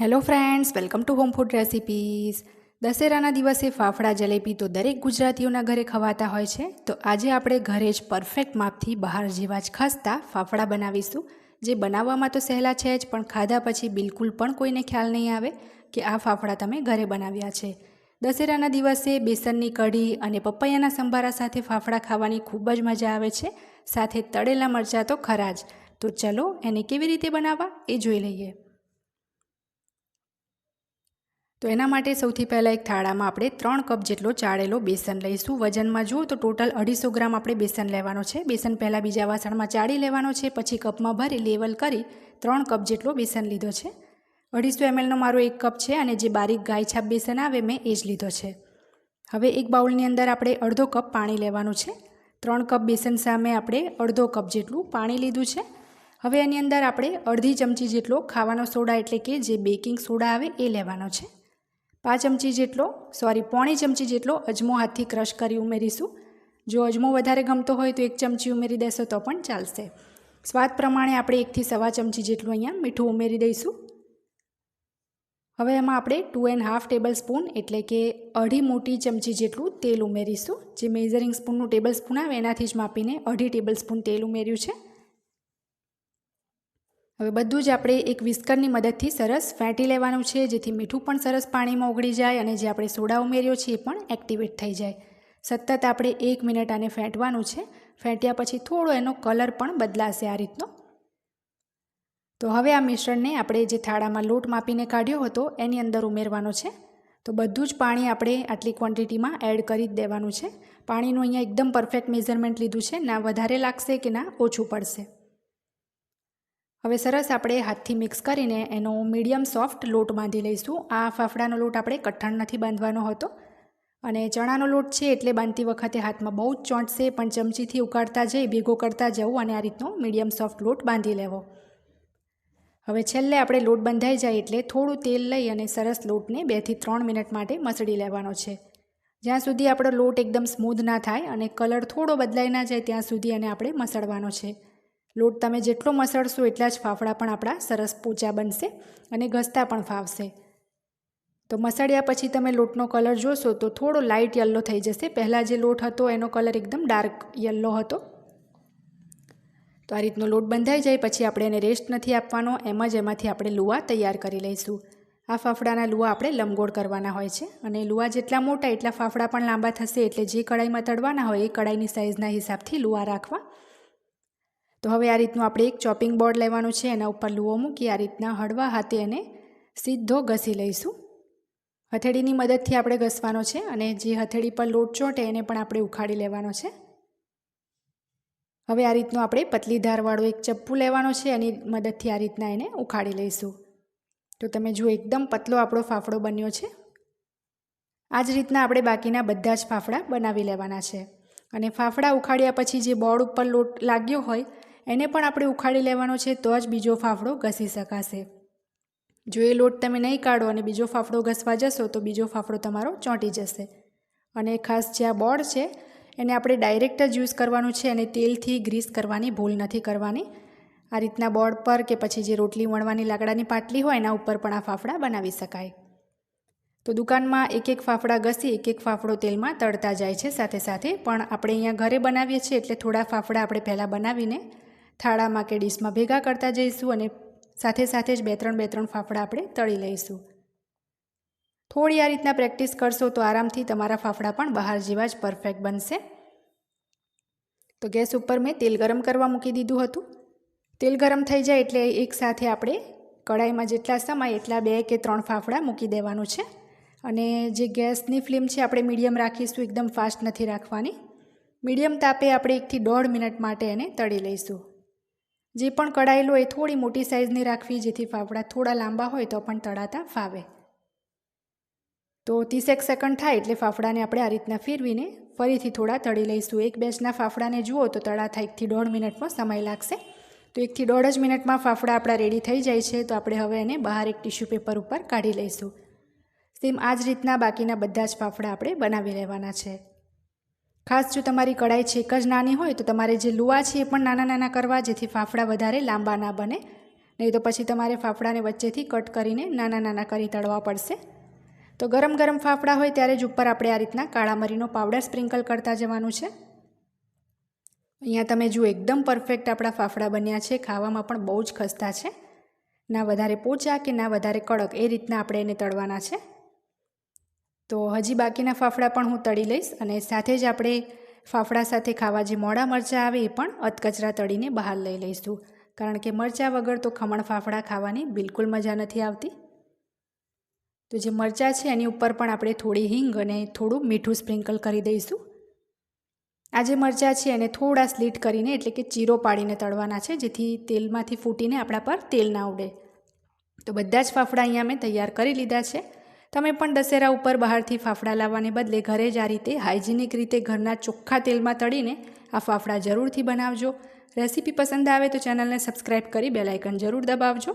Hello friends welcome to home food recipes દશેરાના દિવસે ફાફડા, જલેબી તો દરેક ગુજરાતીઓના ઘરે ખવાતા હોય છે. તો આજે આપણે ઘરે જ પરફેક્ટ માપથી બહાર જેવા જ ખસતા ફાફડા બનાવીશું. જે બનાવવામાં તો સહેલા છે જ, પણ ખાધા પછી બિલકુલ પણ કોઈને ખ્યાલ નહીં આવે કે આ ફાફડા તમે ઘરે બનાવ્યા છે. દશેરાના દિવસે બેસનની કઢી અને પપૈયાના સંભારા સાથે ફાફડા ખાવાની ખૂબ જ મજા આવે છે. સાથે તળેલા મરચાં તો ખરા જ. તો ચલો એને કેવી રીતે બનાવવા એ જોઈ લઈએ. તો એના માટે સૌથી પહેલાં એક થાળામાં આપણે ત્રણ કપ જેટલો ચાળેલો બેસન લઈશું. વજનમાં જુઓ તો ટોટલ અઢીસો ગ્રામ આપણે બેસન લેવાનો છે. બેસન પહેલાં બીજા વાસણમાં ચાળી લેવાનો છે. પછી કપમાં ભરી લેવલ કરી ત્રણ કપ જેટલો બેસન લીધો છે. અઢીસો એમએલનો મારો એક કપ છે અને જે બારીક ગાય છાપ બેસન આવે મેં એ જ લીધો છે. હવે એક બાઉલની અંદર આપણે અડધો કપ પાણી લેવાનું છે. ત્રણ કપ બેસન સામે આપણે અડધો કપ જેટલું પાણી લીધું છે. હવે એની અંદર આપણે અડધી ચમચી જેટલો ખાવાનો સોડા એટલે કે જે બેકિંગ સોડા આવે એ લેવાનો છે. પાંચ ચમચી જેટલો સોરી પોણી ચમચી જેટલો અજમો હાથથી ક્રશ કરી ઉમેરીશું. જો અજમો વધારે ગમતો હોય તો એક ચમચી ઉમેરી દેશો તો પણ ચાલશે. સ્વાદ પ્રમાણે આપણે એકથી સવા ચમચી જેટલું અહીંયા મીઠું ઉમેરી દઈશું. હવે એમાં આપણે two and half table spoon એટલે કે અઢી મોટી ચમચી જેટલું તેલ ઉમેરીશું. જે મેઝરિંગ સ્પૂનનું ટેબલ સ્પૂન આવે એનાથી જ માપીને અઢી ટેબલ સ્પૂન તેલ ઉમેર્યું છે. હવે બધું જ આપણે એક વિસ્કરની મદદથી સરસ ફેંટી લેવાનું છે, જેથી મીઠું પણ સરસ પાણીમાં ઓગળી જાય અને જે આપણે સોડા ઉમેર્યો છે એ પણ એક્ટિવેટ થઈ જાય. સતત આપણે એક મિનિટ આને ફેંટવાનું છે. ફેંટ્યા પછી થોડો એનો કલર પણ બદલાશે આ રીતનો. તો હવે આ મિશ્રણને આપણે જે થાળામાં લોટ માપીને કાઢ્યો હતો, એની અંદર ઉમેરવાનો છે. તો બધું જ પાણી આપણે આટલી ક્વોન્ટિટીમાં એડ કરી જ દેવાનું છે. પાણીનું અહીંયા એકદમ પરફેક્ટ મેઝરમેન્ટ લીધું છે. ના વધારે લાગશે કે ના ઓછું પડશે. હવે સરસ આપણે હાથથી મિક્સ કરીને એનો મીડિયમ સોફ્ટ લોટ બાંધી લઈશું. આ ફાફડાનો લોટ આપણે કઠણ નથી બાંધવાનો હતો. અને ચણાનો લોટ છે એટલે બાંધતી વખતે હાથમાં બહુ જ ચોંટશે, પણ ચમચીથી ઉકાળતા જઈ, ભેગો કરતા જવું અને આ રીતનો મીડિયમ સોફ્ટ લોટ બાંધી લેવો. હવે છેલ્લે આપણે લોટ બંધાઈ જાય એટલે થોડું તેલ લઈ અને સરસ લોટને બેથી ત્રણ મિનિટ માટે મસળી લેવાનો છે. જ્યાં સુધી આપણો લોટ એકદમ સ્મૂધ ના થાય અને કલર થોડો બદલાઈ ના જાય, ત્યાં સુધી એને આપણે મસળવાનો છે. લોટ તમે જેટલો મસળશો એટલા જ ફાફડા પણ આપણા સરસ પોચા બનશે અને ઘસતા પણ ફાવશે. તો મસળ્યા પછી તમે લોટનો કલર જોશો તો થોડો લાઇટ યલો થઈ જશે. પહેલાં જે લોટ હતો એનો કલર એકદમ ડાર્ક યલો હતો. તો આ રીતનો લોટ બંધાઈ જાય પછી આપણે એને રેસ્ટ નથી આપવાનો, એમ જ એમાંથી આપણે લુવા તૈયાર કરી લઈશું. આ ફાફડાના લુવા આપણે લંબગોળ કરવાના હોય છે અને લુવા જેટલા મોટા એટલા ફાફડા પણ લાંબા થશે એટલે જે કડાઈમાં તળવાના હોય એ કડાઈની સાઇઝના હિસાબથી લુવા રાખવા. તો હવે આ રીતનું આપણે એક ચોપિંગ બોર્ડ લેવાનું છે, એના ઉપર લુઓ મૂકી આ રીતના હળવા હાથે એને સીધો ઘસી લઈશું. હથેળીની મદદથી આપણે ઘસવાનો છે અને જે હથેળી પર લોટ ચોંટે એને પણ આપણે ઉખાડી લેવાનો છે. હવે આ રીતનું આપણે પતલી ધારવાળો એક ચપ્પુ લેવાનો છે, એની મદદથી આ રીતના એને ઉખાડી લઈશું. તો તમે જુઓ, એકદમ પતલો આપણો ફાફડો બન્યો છે. આ જ રીતના આપણે બાકીના બધા જ ફાફડા બનાવી લેવાના છે. અને ફાફડા ઉખાડ્યા પછી જે બોર્ડ ઉપર લોટ લાગ્યો હોય એને પણ આપણે ઉખાડી લેવાનો છે, તો જ બીજો ફાફડો ઘસી શકાશે. જો એ લોટ તમે નહીં કાઢો અને બીજો ફાફડો ઘસવા જશો, તો બીજો ફાફડો તમારો ચોંટી જશે. અને ખાસ જે આ બોર્ડ છે, એને આપણે ડાયરેક્ટ જ યુઝ કરવાનું છે અને તેલથી ગ્રીસ કરવાની, ભૂલ નથી કરવાની. આ રીતના બોર્ડ પર કે પછી જે રોટલી વણવાની લાકડાની પાટલી હોય, એના ઉપર પણ આ ફાફડા બનાવી શકાય. તો દુકાનમાં એક એક ફાફડા ઘસી એક એક ફાફડો તેલમાં તળતા જાય છે સાથે સાથે. પણ આપણે અહીંયા ઘરે બનાવીએ છીએ, એટલે થોડા ફાફડા આપણે પહેલાં બનાવીને થાળામાં કે ડીશમાં ભેગા કરતા જઈશું અને સાથે સાથે જ બે ત્રણ બે ત્રણ ફાફડા આપણે તળી લઈશું. થોડી આ રીતના પ્રેક્ટિસ કરશો તો આરામથી તમારા ફાફડા પણ બહાર જેવા જ પરફેક્ટ બનશે. તો ગેસ ઉપર મેં તેલ ગરમ કરવા મૂકી દીધું હતું. તેલ ગરમ થઈ જાય એટલે એકસાથે આપણે કડાઈમાં જેટલા સમય એટલા બે કે ત્રણ ફાફડા મૂકી દેવાનું છે. અને જે ગેસની ફ્લેમ છે આપણે મીડિયમ રાખીશું, એકદમ ફાસ્ટ નથી રાખવાની. મીડિયમ તાપે આપણે એકથી દોઢ મિનિટ માટે એને તળી લઈશું. જે પણ કડાયેલો એ થોડી મોટી સાઇઝની રાખવી, જેથી ફાફડા થોડા લાંબા હોય તો પણ તળાતા ફાવે. તો ત્રીસેક સેકન્ડ થાય એટલે ફાફડાને આપણે આ રીતના ફેરવીને ફરીથી થોડા તળી લઈશું. એક બેચના ફાફડાને જુઓ તો તળાતા એકથી દોઢ મિનિટનો સમય લાગશે. તો એકથી દોઢ જ મિનિટમાં ફાફડા આપણા રેડી થઈ જાય છે. તો આપણે હવે એને બહાર એક ટીશ્યુ પેપર ઉપર કાઢી લઈશું. સેમ આ જ રીતના બાકીના બધા જ ફાફડા આપણે બનાવી લેવાના છે. ખાસ જો તમારી કડાઈ છેક જ નાની હોય તો તમારે જે લુવા છે એ પણ નાના નાના કરવા જેથી ફાફડા વધારે લાંબા ના બને. નહીં તો પછી તમારે ફાફડાને વચ્ચેથી કટ કરીને નાના નાના કરી તળવા પડશે. તો ગરમ ગરમ ફાફડા હોય ત્યારે જ ઉપર આપણે આ રીતના કાળા મરીનો પાવડર સ્પ્રિંકલ કરતા જવાનું છે. અહીંયા તમે જુઓ એકદમ પરફેક્ટ આપણા ફાફડા બન્યા છે, ખાવામાં પણ બહુ જ ખસ્તા છે. ના વધારે પોચા કે ના વધારે કડક એ રીતના આપણે એને તળવાના છે. તો હજી બાકીના ફાફડા પણ હું તળી લઈશ અને સાથે જ આપણે ફાફડા સાથે ખાવા જે મોડા મરચાં આવે એ પણ અધકચરા તળીને બહાર લઈ લઈશું. કારણ કે મરચાં વગર તો ખમણ ફાફડા ખાવાની બિલકુલ મજા નથી આવતી. તો જે મરચાં છે એની ઉપર પણ આપણે થોડી હિંગ અને થોડું મીઠું સ્પ્રિંકલ કરી દઈશું. આ જે મરચાં છે એને થોડા સ્લીટ કરીને એટલે કે ચીરો પાડીને તળવાના છે, જેથી તેલમાંથી ફૂટીને આપણા પર તેલ ના ઉડે. તો બધા જ ફાફડા અહીંયા મેં તૈયાર કરી લીધા છે. તમે પણ દશેરા ઉપર બહારથી ફાફડા લાવવાને બદલે ઘરે જ આ રીતે હાઇજેનિક રીતે ઘરના ચોખ્ખા તેલમાં તળીને આ ફાફડા જરૂરથી બનાવજો. રેસીપી પસંદ આવે તો ચેનલને સબસ્ક્રાઈબ કરી બેલાઇકન જરૂર દબાવજો.